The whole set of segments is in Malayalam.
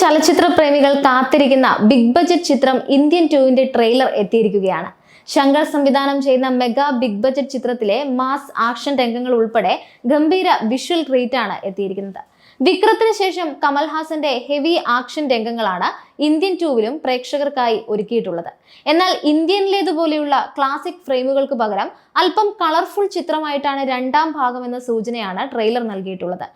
ചലച്ചിത്ര പ്രേമികൾ കാത്തിരിക്കുന്ന ബിഗ് ബജറ്റ് ചിത്രം ഇന്ത്യൻ ടൂവിന്റെ ട്രെയിലർ എത്തിയിരിക്കുകയാണ്. ശങ്കർ സംവിധാനം ചെയ്യുന്ന മെഗാ ബിഗ് ബജറ്റ് ചിത്രത്തിലെ മാസ് ആക്ഷൻ രംഗങ്ങൾ ഉൾപ്പെടെ ഗംഭീര വിഷ്വൽ ട്രീറ്റ് ആണ് എത്തിയിരിക്കുന്നത്. വിക്രത്തിന് ശേഷം കമൽഹാസന്റെ ഹെവി ആക്ഷൻ രംഗങ്ങളാണ് ഇന്ത്യൻ ടൂവിലും പ്രേക്ഷകർക്കായി ഒരുക്കിയിട്ടുള്ളത്. എന്നാൽ ഇന്ത്യനിലേതുപോലെയുള്ള ക്ലാസിക് ഫ്രെയിമുകൾക്ക് പകരം അല്പം കളർഫുൾ ചിത്രമായിട്ടാണ് രണ്ടാം ഭാഗം എന്ന സൂചനയാണ് ട്രെയിലർ നൽകിയിട്ടുള്ളത്.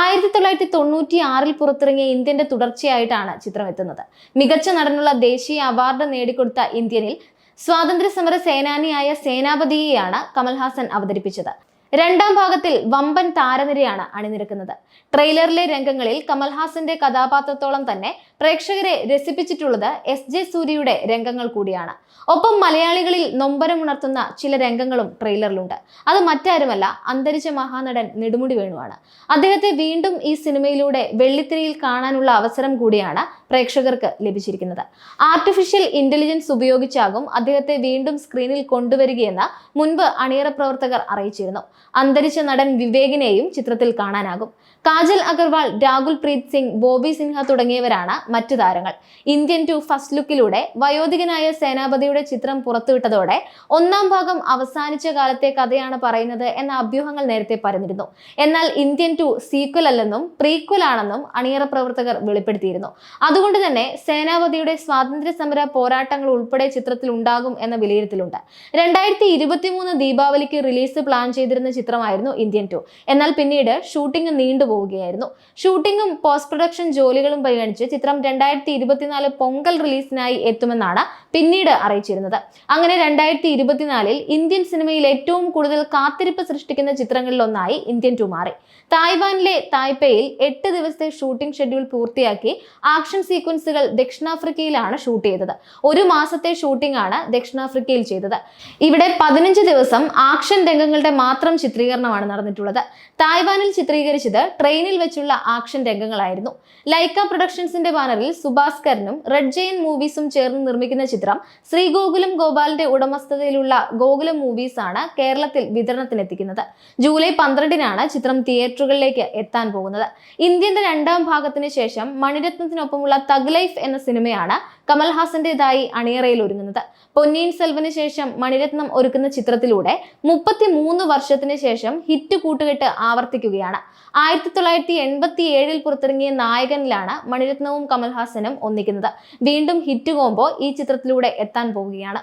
ആയിരത്തി തൊള്ളായിരത്തി തൊണ്ണൂറ്റി ആറിൽ പുറത്തിറങ്ങിയ ഇന്ത്യന്റെ തുടർച്ചയായിട്ടാണ് ചിത്രം എത്തുന്നത് മികച്ച നടനുള്ള ദേശീയ അവാർഡ് നേടിക്കൊടുത്ത ഇന്ത്യനിൽ സ്വാതന്ത്ര്യ സമര സേനാനിയായ സേനാപതിയെയാണ് കമൽഹാസൻ അവതരിപ്പിച്ചത്. രണ്ടാം ഭാഗത്തിൽ വമ്പൻ താരനിരയാണ് അണിനിരക്കുന്നത്. ട്രെയിലറിലെ രംഗങ്ങളിൽ കമൽഹാസന്റെ കഥാപാത്രത്തോളം തന്നെ പ്രേക്ഷകരെ രസിപ്പിച്ചിട്ടുള്ളത് എസ് ജെ സൂര്യയുടെ രംഗങ്ങൾ കൂടിയാണ്. ഒപ്പം മലയാളികളിൽ നൊമ്പരമുണർത്തുന്ന ചില രംഗങ്ങളും ട്രെയിലറിലുണ്ട് അത് മറ്റാരുമല്ല അന്തരിച്ച മഹാനടൻ നെടുമുടി വേണുവാണ്. അദ്ദേഹത്തെ വീണ്ടും ഈ സിനിമയിലൂടെ വെള്ളിത്തിരയിൽ കാണാനുള്ള അവസരം കൂടിയാണ് പ്രേക്ഷകർക്ക് ലഭിച്ചിരിക്കുന്നത്. ആർട്ടിഫിഷ്യൽ ഇന്റലിജൻസ് ഉപയോഗിച്ചാകും അദ്ദേഹത്തെ വീണ്ടും സ്ക്രീനിൽ കൊണ്ടുവരികയെന്ന് മുൻപ് അണിയറ പ്രവർത്തകർ അറിയിച്ചിരുന്നു. അന്തരിച്ച നടൻ വിവേകിനെയും ചിത്രത്തിൽ കാണാനാകും. കാജൽ അഗർവാൾ രാഹുൽ പ്രീത് സിംഗ് ബോബി സിൻഹ തുടങ്ങിയവരാണ് മറ്റു താരങ്ങൾ. ഇന്ത്യൻ ടു ഫസ്റ്റ് ലുക്കിലൂടെ വയോധികനായ സേനാപതിയുടെ ചിത്രം പുറത്തുവിട്ടതോടെ ഒന്നാം ഭാഗം അവസാനിച്ച കാലത്തെ കഥയാണ് പറയുന്നത് എന്ന അഭ്യൂഹങ്ങൾ നേരത്തെ പറഞ്ഞിരുന്നു എന്നാൽ ഇന്ത്യൻ ടു സീക്വൽ അല്ലെന്നും പ്രീക്വൽ ആണെന്നും അണിയറ പ്രവർത്തകർ വെളിപ്പെടുത്തിയിരുന്നു. അതുകൊണ്ട് തന്നെ സേനാപതിയുടെ സ്വാതന്ത്ര്യ സമര പോരാട്ടങ്ങൾ ഉൾപ്പെടെ ചിത്രത്തിൽ ഉണ്ടാകും എന്ന വിലയിരുത്തലുണ്ട്. രണ്ടായിരത്തി ഇരുപത്തിമൂന്ന് ദീപാവലിക്ക് റിലീസ് പ്ലാൻ ചെയ്തിരുന്ന ചിത്രമായിരുന്നു ഇന്ത്യൻ ടു. എന്നാൽ പിന്നീട് ഷൂട്ടിംഗ് നീണ്ടുപോവുകയായിരുന്നു. ഷൂട്ടിംഗും പോസ്റ്റ് പ്രൊഡക്ഷൻ ജോലികളും പരിഗണിച്ച് ചിത്രം രണ്ടായിരത്തി ഇരുപത്തിനാല് പൊങ്കൽ റിലീസിനായി എത്തുമെന്നാണ് പിന്നീട് അറിയിച്ചിരുന്നത്. അങ്ങനെ രണ്ടായിരത്തി ഇരുപത്തിനാലിൽ ഇന്ത്യൻ സിനിമയിൽ ഏറ്റവും കൂടുതൽ കാത്തിരിപ്പ് സൃഷ്ടിക്കുന്ന ചിത്രങ്ങളിൽ ഒന്നായി ഇന്ത്യൻ ടു മാറി തായ്വാനിലെ തായ്പേയിൽ എട്ട് ദിവസത്തെ ഷൂട്ടിംഗ് ഷെഡ്യൂൾ പൂർത്തിയാക്കി ആക്ഷൻ സീക്വൻസുകൾ ദക്ഷിണാഫ്രിക്കയിലാണ് ഷൂട്ട് ചെയ്തത്. ഒരു മാസത്തെ ഷൂട്ടിംഗ് ആണ് ദക്ഷിണാഫ്രിക്കയിൽ ചെയ്തത്. ഇവിടെ പതിനഞ്ച് ദിവസം ആക്ഷൻ രംഗങ്ങളുടെ മാത്രം ചിത്രീകരണമാണ് നടന്നിട്ടുള്ളത്. തായ്വാനിൽ ചിത്രീകരിച്ചത് ട്രെയിനിൽ വെച്ചുള്ള ആക്ഷൻ രംഗങ്ങളായിരുന്നു. ലൈക്ക പ്രൊഡക്ഷൻസിന്റെ ബാനറിൽ സുഭാസ്കരനും റെഡ് ജെയിൻ മൂവീസും ചേർന്ന് നിർമ്മിക്കുന്ന ചിത്രം ശ്രീഗോകുലം ഗോപാലിന്റെ ഉടമസ്ഥതയിലുള്ള ഗോകുലം മൂവീസ് ആണ് കേരളത്തിൽ വിതരണത്തിനെത്തിക്കുന്നത്. ജൂലൈ പന്ത്രണ്ടിനാണ് ചിത്രം തിയേറ്ററുകളിലേക്ക് എത്താൻ പോകുന്നത്. ഇന്ത്യന്റെ രണ്ടാം ഭാഗത്തിന് ശേഷം മണിരത്നത്തിനൊപ്പമുള്ള തഗ് ലൈഫ് എന്ന സിനിമയാണ് കമൽഹാസന്റേതായി അണിയറയിൽ ഒരുങ്ങുന്നത്. പൊന്നിയിൻ സെൽവന് ശേഷം മണിരത്നം ഒരുക്കുന്ന ചിത്രത്തിലൂടെ മുപ്പത്തി മൂന്ന് വർഷത്തിന് ശേഷം ഹിറ്റ് കൂട്ടുകെട്ട് ആവർത്തിക്കുകയാണ്. ആയിരത്തി തൊള്ളായിരത്തി എൺപത്തി ഏഴിൽ പുറത്തിറങ്ങിയ നായകനിലാണ് മണിരത്നവും കമൽഹാസനും ഒന്നിക്കുന്നത്. വീണ്ടും ഹിറ്റ് കോമ്പോ ഈ ചിത്രത്തിലൂടെ എത്താൻ പോവുകയാണ്.